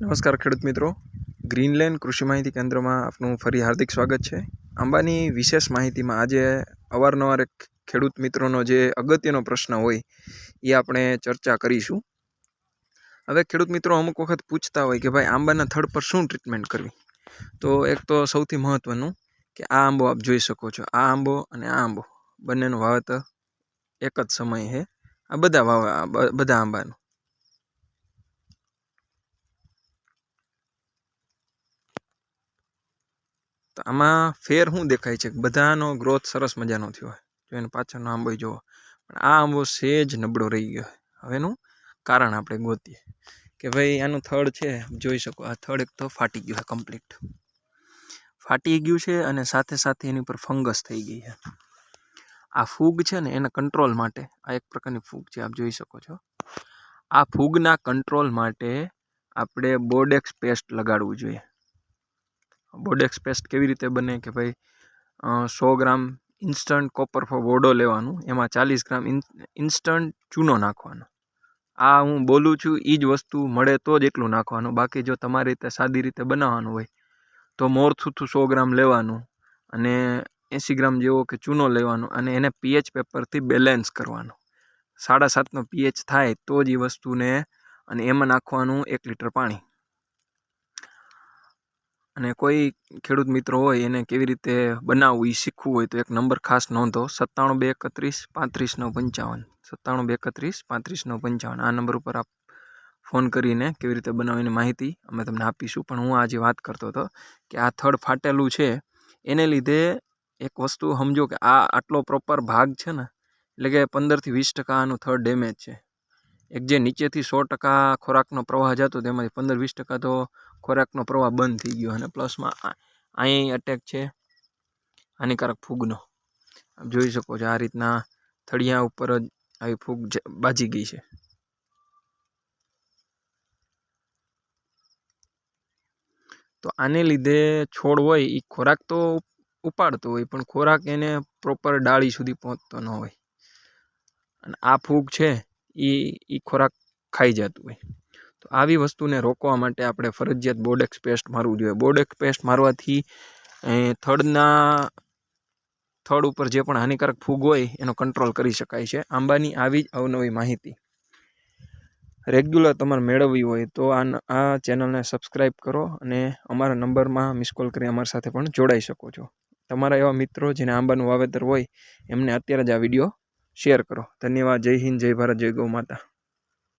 નમસ્કાર ખેડૂત મિત્રો. ગ્રીનલેન્ડ કૃષિ માહિતી કેન્દ્રમાં આપનું ફરી હાર્દિક સ્વાગત છે. આંબાની વિશેષ માહિતીમાં આજે અવારનવાર એક ખેડૂત મિત્રોનો જે અગત્યનો પ્રશ્ન હોય, એ આપણે ચર્ચા કરીશું. હવે ખેડૂત મિત્રો અમુક વખત પૂછતા હોય કે ભાઈ, આંબાના થડ પર શું ટ્રીટમેન્ટ કરવી? તો એક તો સૌથી મહત્ત્વનું કે આ આંબો આપ જોઈ શકો છો. આ આંબો અને આ આંબો બંનેનું વાવેતર એક જ સમયે છે. આ બધા વાવા બધા આંબાનું. તો આમાં ફેર શું દેખાય છે? બધાનો ગ્રોથ સરસ મજાનો થયો હોય. જો એને પાછળનો આંબો જુઓ પણ આ આંબો સેજ નબળો રહી ગયો હવે એનું કારણ આપણે ગોતીએ કે ભાઈ આનું થડ છે. જોઈ શકો, આ થડ એક તો ફાટી ગયું છે કમ્પ્લીટ ફાટી ગયું છે અને સાથે સાથે એની ઉપર ફંગસ થઈ ગઈ છે. આ ફૂગ છે ને એના કંટ્રોલ માટે, આ એક પ્રકારની ફૂગ છે, આપ જોઈ શકો છો. આ ફૂગના કંટ્રોલ માટે આપણે બોર્ડેક્સ પેસ્ટ લગાડવું જોઈએ. બોડેક્સ પેસ્ટ કેવી રીતે બને કે ભાઈ સો ગ્રામ ઇન્સ્ટન્ટ કોપર બોડો લેવાનું, એમાં ચાલીસ ગ્રામ ઇન્સ્ટન્ટ ચૂનો નાખવાનો. આ હું બોલું છું એ જ વસ્તુ મળે તો જ એટલું નાખવાનું. બાકી જો તમારી રીતે સાદી રીતે બનાવવાનું હોય, તો મોરથુથું સો ગ્રામ લેવાનું અને એંસી ગ્રામ જેવો કે ચૂનો લેવાનો અને એને પીએચ પેપરથી બેલેન્સ કરવાનો. સાડા સાતનો પીએચ થાય તો જ એ વસ્તુને અને એમાં નાખવાનું એક લીટર પાણી. અને કોઈ ખેડૂત મિત્રો હોય એને કેવી રીતે બનાવવું એ શીખવું હોય તો એક નંબર ખાસ નોંધો, સત્તાણું બે એકત્રીસ પાંત્રીસ નવ પંચાવન, સત્તાણું બે એકત્રીસ પાંત્રીસ નવ પંચાવન. આ નંબર ઉપર આપ ફોન કરીને કેવી રીતે બનાવવાની માહિતી અમે તમને આપીશું. પણ હું આજે વાત કરતો હતો કે આ થડ ફાટેલું છે, એને લીધે એક વસ્તુ સમજો કે આ આટલો પ્રોપર ભાગ છે ને, એટલે કે પંદરથી વીસ ટકા આનું થડ ડેમેજ છે. એક જે નીચેથી સો ટકા ખોરાકનો પ્રવાહ જતો, તેમાંથી પંદર વીસ ટકા તો ખોરાકનો પ્રવાહ બંધ થઈ ગયો અને પ્લસમાં અહીં અટેક છે, હાનિકારક ફૂગનો. જોઈ શકો છો આ રીતના થળિયા ઉપર જ આવી ફૂગ બાજી ગઈ છે. તો આને લીધે છોડ હોય એ ખોરાક તો ઉપાડતો હોય, પણ ખોરાક એને પ્રોપર ડાળી સુધી પહોંચતો ન હોય. અને આ ફૂગ છે એ એ ખોરાક ખાઈ જતું હોય. તો આવી વસ્તુને રોકવા માટે આપણે ફરજિયાત બોડેક્સ પેસ્ટ મારવું જોઈએ. બોડેક્સ પેસ્ટ મારવાથી થડના, થડ ઉપર જે પણ હાનિકારક ફૂગ હોય, એનો કંટ્રોલ કરી શકાય છે. આંબાની આવી જ અવનવી માહિતી. રેગ્યુલર તમારે મેળવવી હોય તો આ આ ચેનલને સબસ્ક્રાઈબ કરો અને અમારા નંબરમાં મિસ કોલ કરી અમારી સાથે પણ જોડાઈ શકો છો. તમારા એવા મિત્રો જેને આંબાનું વાવેતર હોય, એમને અત્યારે જ આ વીડિયો શેર કરો. ધન્યવાદ. જય હિન્દ જય ભારત જય ગૌ માતા.